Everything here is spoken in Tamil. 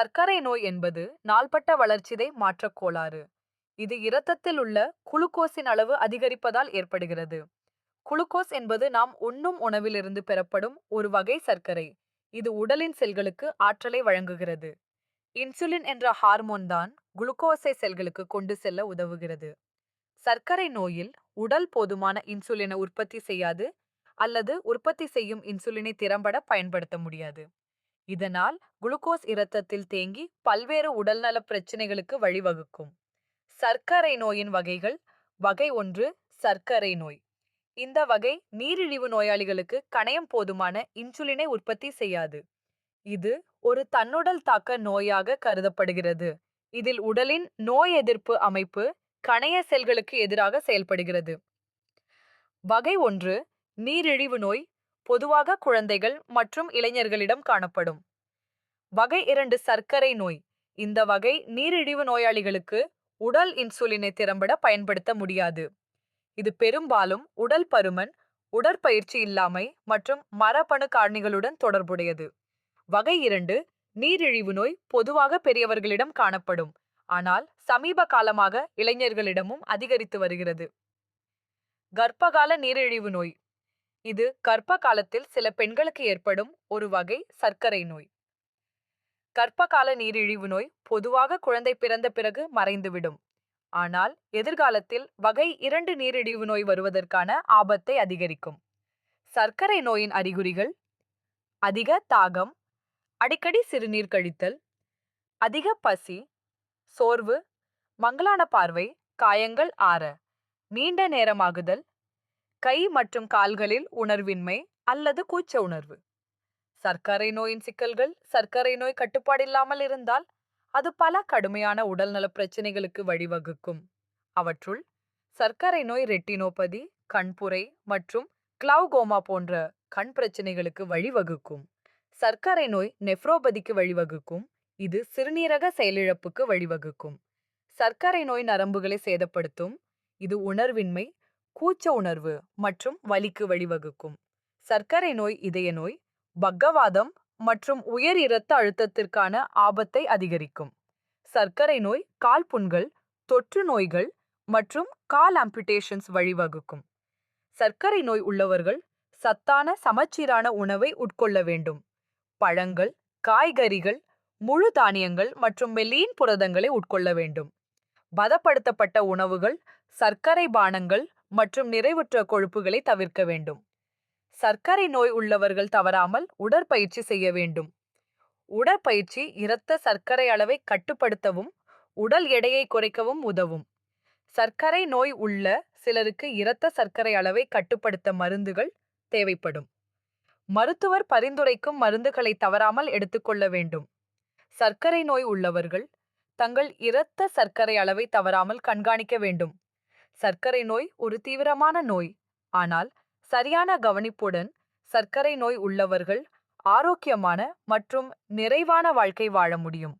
சர்க்கரை நோய் என்பது நாள்பட்ட வளர்ச்சிதை மாற்றக் கோளாறு. இது இரத்தத்தில் உள்ள குளுக்கோஸின் அளவு அதிகரிப்பதால் ஏற்படுகிறது. குளுக்கோஸ் என்பது நாம் உண்ணும் உணவிலிருந்து பெறப்படும் ஒரு வகை சர்க்கரை. இது உடலின் செல்களுக்கு ஆற்றலை வழங்குகிறது. இன்சுலின் என்ற ஹார்மோன் தான் குளுக்கோஸை செல்களுக்கு கொண்டு செல்ல உதவுகிறது. சர்க்கரை நோயில் உடல் போதுமான இன்சுலினை உற்பத்தி செய்யாது அல்லது உற்பத்தி செய்யும் இன்சுலினை திறம்பட பயன்படுத்த முடியாது. இதனால் குளுக்கோஸ் இரத்தத்தில் தேங்கி பல்வேறு உடல்நல பிரச்சனைகளுக்கு வழிவகுக்கும். சர்க்கரை நோயின் வகைகள் வகை ஒன்று சர்க்கரை நோய். இந்த வகை நீரிழிவு நோயாளிகளுக்கு கணையம் போதுமான இன்சுலினை உற்பத்தி செய்யாது. இது ஒரு தன்னுடல் தாக்க நோயாக கருதப்படுகிறது. இதில் உடலின் நோய் எதிர்ப்பு அமைப்பு கணைய செல்களுக்கு எதிராக செயல்படுகிறது. வகை ஒன்று நீரிழிவு நோய் பொதுவாக குழந்தைகள் மற்றும் இளைஞர்களிடம் காணப்படும். வகை இரண்டு சர்க்கரை நோய். இந்த வகை நீரிழிவு நோயாளிகளுக்கு உடல் இன்சுலினை திறம்பட பயன்படுத்த முடியாது. இது பெரும்பாலும் உடல் பருமன் உடற்பயிற்சி இல்லாமை மற்றும் மரபணு காரணிகளுடன் தொடர்புடையது. வகை இரண்டு நீரிழிவு நோய் பொதுவாக பெரியவர்களிடம் காணப்படும். ஆனால் சமீப காலமாக இளைஞர்களிடமும் அதிகரித்து வருகிறது. கர்ப்பகால நீரிழிவு நோய். இது கர்ப்ப காலத்தில் சில பெண்களுக்கு ஏற்படும் ஒரு வகை சர்க்கரை நோய். கர்ப்பகால நீரிழிவு நோய் பொதுவாக குழந்தை பிறந்த பிறகு மறைந்துவிடும். ஆனால் எதிர்காலத்தில் வகை இரண்டு நீரிழிவு நோய் வருவதற்கான ஆபத்தை அதிகரிக்கும். சர்க்கரை நோயின் அறிகுறிகள் அதிக தாகம் அடிக்கடி சிறுநீர் கழித்தல் அதிக பசி சோர்வு மங்கலான பார்வை காயங்கள் ஆற நீண்ட நேரமாகுதல் கை மற்றும் கால்களில் உணர்வின்மை அல்லது கூச்ச உணர்வு. சர்க்கரை நோயின் சிக்கல்கள் சர்க்கரை நோய் கட்டுப்பாடில்லாமல் இருந்தால் அது பல கடுமையான உடல்நல பிரச்சினைகளுக்கு வழிவகுக்கும். அவற்றுள் சர்க்கரை நோய் ரெட்டினோபதி கண்புரை மற்றும் கிளவுகோமா போன்ற கண் பிரச்சனைகளுக்கு வழிவகுக்கும். சர்க்கரை நோய் நெஃப்ரோபதிக்கு வழிவகுக்கும். இது சிறுநீரக செயலிழப்புக்கு வழிவகுக்கும். சர்க்கரை நோய் நரம்புகளை சேதப்படுத்தும். இது உணர்வின்மை கூச்ச உணர்வு மற்றும் வலிக்கு வழிவகுக்கும். சர்க்கரை நோய் இதய நோய் பக்கவாதம் மற்றும் உயர் இரத்த அழுத்தத்திற்கான ஆபத்தை அதிகரிக்கும். சர்க்கரை நோய் கால் புண்கள் தொற்று நோய்கள் மற்றும் கால் ஆம்புடேஷன்ஸ் வழிவகுக்கும். சர்க்கரை நோய் உள்ளவர்கள் சத்தான சமச்சீரான உணவை உட்கொள்ள வேண்டும். பழங்கள் காய்கறிகள் முழு தானியங்கள் மற்றும் மெல்லியின் புரதங்களை உட்கொள்ள வேண்டும். பதப்படுத்தப்பட்ட உணவுகள் சர்க்கரை பானங்கள் மற்றும் நிறைவுற்ற கொழுப்புகளை தவிர்க்க வேண்டும். சர்க்கரை நோய் உள்ளவர்கள் தவறாமல் உடற்பயிற்சி செய்ய வேண்டும். உடற்பயிற்சி இரத்த சர்க்கரை அளவை கட்டுப்படுத்தவும் உடல் எடையை குறைக்கவும் உதவும். சர்க்கரை நோய் உள்ள சிலருக்கு இரத்த சர்க்கரை அளவை கட்டுப்படுத்த மருந்துகள் தேவைப்படும். மருத்துவர் பரிந்துரைக்கும் மருந்துகளை தவறாமல் எடுத்துக்கொள்ள வேண்டும். சர்க்கரை நோய் உள்ளவர்கள் தங்கள் இரத்த சர்க்கரை அளவை தவறாமல் கண்காணிக்க வேண்டும். சர்க்கரை நோய் ஒரு தீவிரமான நோய். ஆனால் சரியான கவனிப்புடன் சர்க்கரை நோய் உள்ளவர்கள் ஆரோக்கியமான மற்றும் நிறைவான வாழ்க்கை வாழ முடியும்.